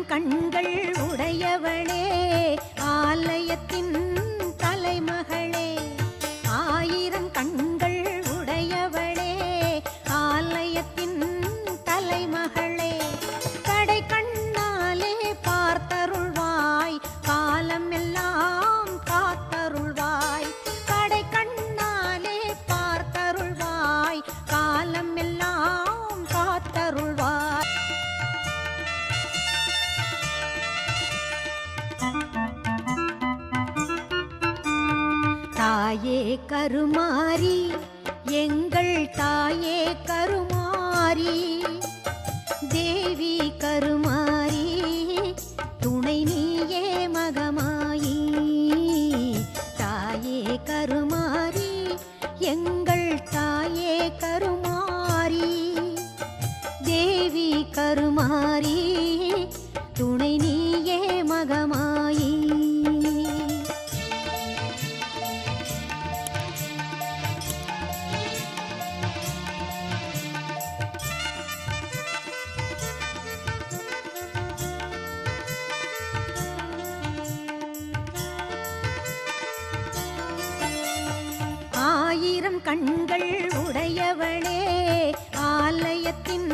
ஆயிரம் கண்கள் உடையவளே ஆலயத்தின் தலைமகளே. கண்கள் உடையவளே ஆலயத்தின்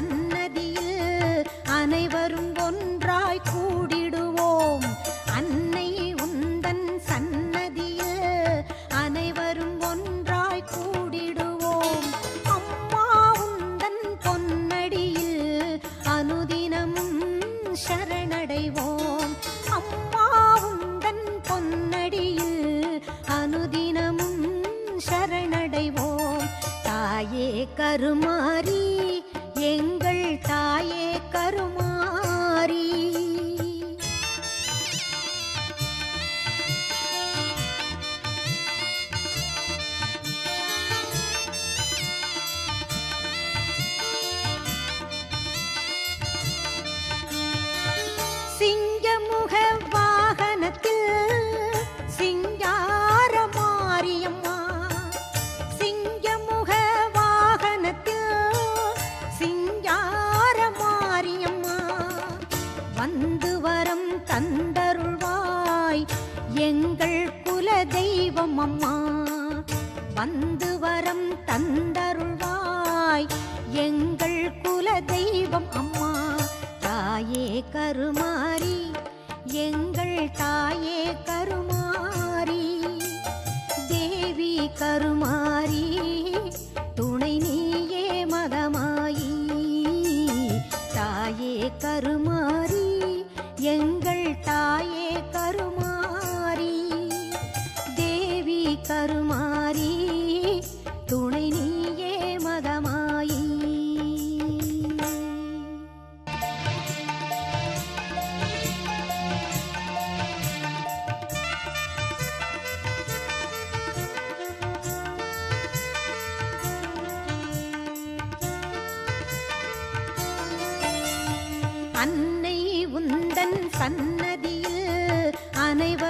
சன்னதியில் அனைவரும் ஒன்றாய் கூடிடுவோம். அன்னை உந்தன் சன்னதியில் அனைவரும் ஒன்றாய் கூடிடுவோம். அம்மா உந்தன் பொன்னடியில் அனுதினமும் சரணடைவோம். அம்மா உந்தன் பொன்னடியில் அனுதினமும் சரணடைவோம். தாயே கருமாறி எங்கள் தாயே கருமா. அம்மா தாயே கருமாறி எங்கள் தாயே கருமாறி தேவி கருமாறி. அன்னை உந்தன் சன்னதியில் அனைவரும்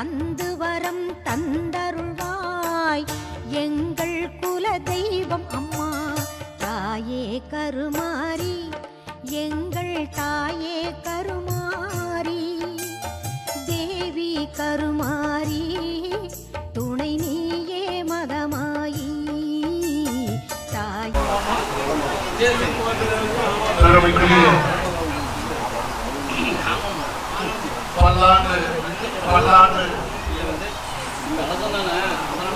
வந்து வரம் தந்தருள்வாய். எங்கள் குல தெய்வம் அம்மா தாயே கருமாறி. எங்கள் தாயே கருமாறி. தேவி கருமாறி துணை நீயே மகமாயி தாயே பல்லாண்டு பல்லாண்டு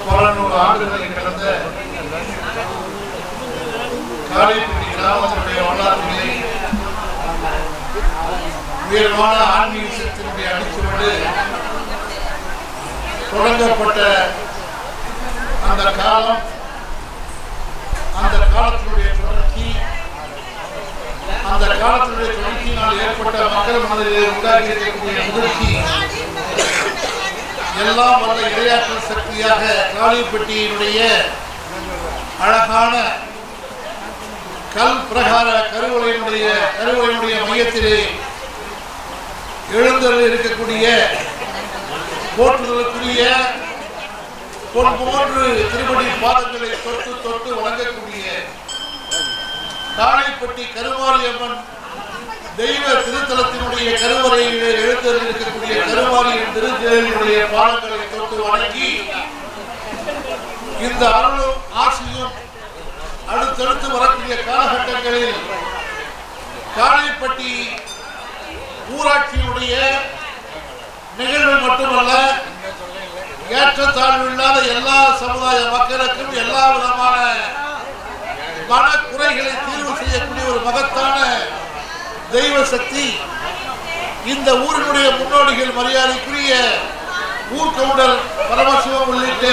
பல நூறு ஆண்டுகளை கடந்த காரைக்குடி கிராமத்துடைய வரலாற்றிலே உயர்வான ஆன்மீக சக்தியினுடைய அடிச்சுவடு தொடங்கப்பட்ட அந்த காலம் அந்த காலத்தினுடைய தொடர்ச்சி அந்த காலத்தினுடைய தொடர்ச்சியினால் ஏற்பட்ட மக்கள் மனதிலே உண்டாகி இருக்கக்கூடிய முதிர்ச்சி எல்லாம் வல்ல இடையாற்றல் சக்தியாக காளிப்பட்டியினுடைய அழகான கல் பிரகார கருவலையினுடைய கருவலையினுடைய மையத்திலே எழுந்தரில் இருக்கக்கூடிய போற்றுதலுக்குரிய பொன் போன்று திருமணி பாதங்களை தொட்டு தொட்டு வணங்கக்கூடிய காளைப்பட்டி கருமாரியம்மன் தெய்வ திருத்தலத்தினுடைய கருவறையிலே எழுத்திருக்கக்கூடிய இருக்கக்கூடிய கருமாரியின் திருத்தலினுடைய பாதங்களை தொட்டு வணங்கி இந்த அருளும் ஆசியும் அடுத்தடுத்து வரக்கூடிய காலகட்டங்களில் காளைப்பட்டி ஊராட்சியினுடைய நிகழ்வு மட்டுமல்ல ஏற்றத்தாழ்வு இல்லாத எல்லா சமுதாய மக்களுக்கும் எல்லா விதமான மன குறைகளை தீர்வு செய்யக்கூடிய ஒரு மகத்தான தெய்வ சக்தி. இந்த ஊரினுடைய முன்னோடிகள் மரியாதைக்குரிய ஊர்கவுண்டர் பரமசிவம் உள்ளிட்ட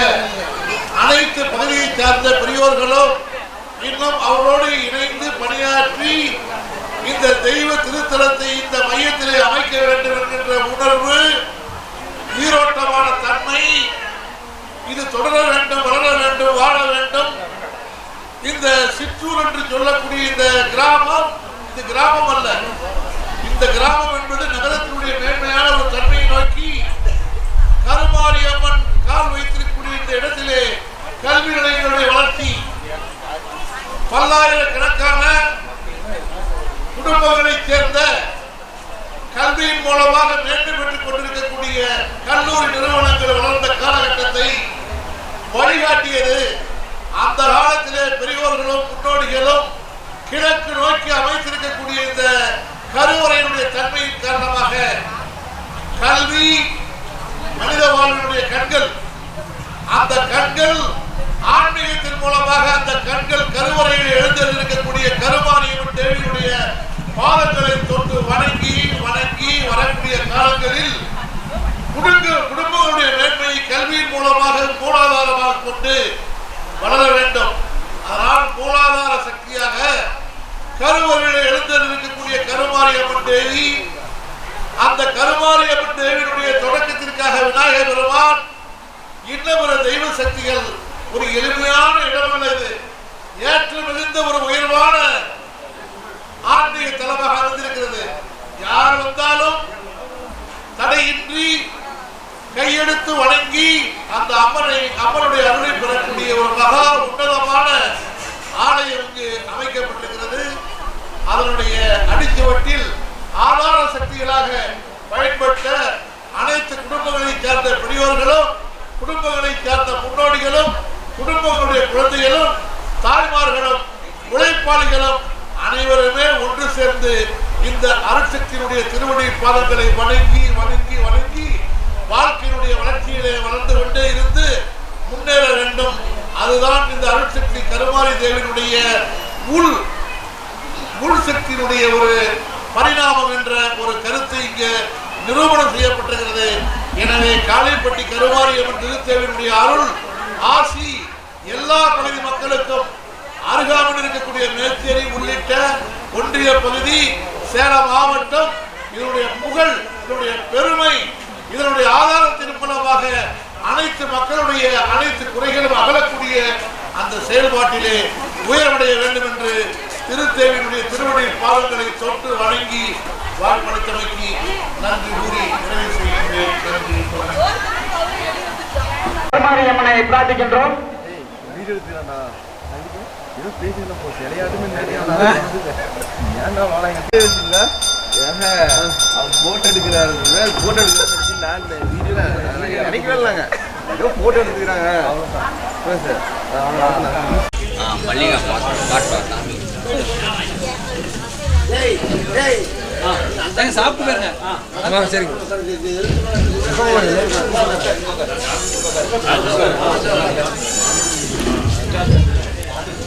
அனைத்து பகுதியை சார்ந்த பெரியோர்களும் இன்னும் அவரோடு இணைந்து பணியாற்றி இந்த தெய்வ திருத்தலத்தை இந்த மையத்திலே அமைக்க வேண்டும் என்கின்ற உணர்வு ஈரோட்டமான தன்மை இது தொடர வேண்டும் வளர வேண்டும் வாழ வேண்டும். இந்த சிற்றூர் என்று சொல்லக்கூடிய இந்த கிராமம் இது கிராமம் அல்ல. இந்த கிராமம் என்பது நகரத்தினுடைய மேன்மையான ஒரு தன்மையை நோக்கி கருமாரியம்மன் கால் வைத்திருக்கக்கூடிய இந்த இடத்திலே கல்வி நிலையங்களுடைய வளர்ச்சி. பல்லாயிரக்கணக்கான குடும்பங்களைச் சேர்ந்த கல்வியின் மூலமாக மேன்மை பெற்றுக் கொண்டிருக்கக்கூடிய கல்லூரி நிறுவனங்கள் வளர்ந்த காலகட்டத்தை வழிகாட்டியது அந்த காலத்திலே பெரியோர்களும் முன்னோடிகளும் கிழக்கு நோக்கி அமைத்திருக்கக்கூடிய இந்த கருவறையினுடைய தன்மையின் காரணமாக கல்வி மனித வாழ்வினுடைய கண்கள் அந்த கண்கள் ஆன்மீகத்தின் மூலமாக அந்த கண்கள் கருவறையில் எழுந்திருக்கக்கூடிய கருமாரியம்மன் தேவியுடைய பாதங்களை தொட்டு வணங்கி வணங்கி வரக்கூடிய காலங்களில் குடும்ப குடும்பங்களுடைய மேன்மையை கல்வியின் மூலமாக மூலாதாரமாக கொண்டு வளர வேண்டும். அதனால் மூலாதார சக்தியாக கருவறையில் எழுந்திருக்கக்கூடிய கருமாரியம்மன் தேவி அந்த கருமாரியம்மன் தேவியினுடைய தொடக்கத்திற்காக விநாயகர் பெருமான் இன்னும் ஒரு தெய்வ சக்திகள் ஒரு எளிமையான இடம் அல்ல இது. ஏற்று மிகுந்த ஒரு உயர்வான ஆன்மீக தலமாக அமைந்திருக்கிறது. யார் வந்தாலும் தடையின்றி கையெடுத்து வணங்கி அந்த அம்மனை அம்மனுடைய அருளை எதிரான சக்திகளாக பயன்பட்ட அனைத்து குடும்பங்களைச் சேர்ந்த பெரியவர்களும் குடும்பங்களைச் சேர்ந்த முன்னோடிகளும் குடும்பங்களுடைய குழந்தைகளும் தாய்மார்களும் உழைப்பாளிகளும் அனைவருமே ஒன்று சேர்ந்து இந்த அரசத்தினுடைய திருவடி பாதங்களை வணங்கி வணங்கி வணங்கி வாழ்க்கையினுடைய வளர்ச்சியிலே வளர்ந்து கொண்டே இருந்து முன்னேற வேண்டும். அதுதான் இந்த அருட்சக்தி கருமாரி தேவனுடைய உள் உள் சக்தியினுடைய ஒரு பரிணாமம் என்று இங்கே நிரூபணம் செய்யப்பட்டிருக்கிறது. எனவே காளைப்பட்டி கருமாரியம்மன் திருத்தேவினுடைய அருள் ஆசி எல்லா பகுதி மக்களுக்கும் அருகாமல் இருக்கக்கூடிய மேச்சேரி உள்ளிட்ட ஒன்றிய பகுதி சேலம் மாவட்டம் இதனுடைய புகழ் இதனுடைய பெருமை இதனுடைய ஆதாரத்தின் மூலமாக அனைத்து மக்களுடைய அனைத்து குறைகளும் அகலக்கூடிய அந்த செயல்பாட்டிலே உயர்வடைய வேண்டும் என்று திருத்தேவியினுடைய திருவடி பாதங்களை தொட்டு வணங்கி வாழ்வளித்தமைக்கு நன்றி கூறி நிறைவு செய்கின்றேன். நன்றி. வணக்கம். கருமாரியம்மனை பிரார்த்திக்கின்றோம். போட்டோ எடுக்கிறாரு போட்டோ எடுக்கிறாரு நான் வீடியோ நினைக்கவே இல்லைங்க ஏதோ போட்டோ எடுத்துக்கிறாங்க அவ்வளோதான் சார் மல்லிகை பாட்டு காட்டுவார் சாமி ஆ சாப்பிட்டு பாருங்க ஆ சரிங்க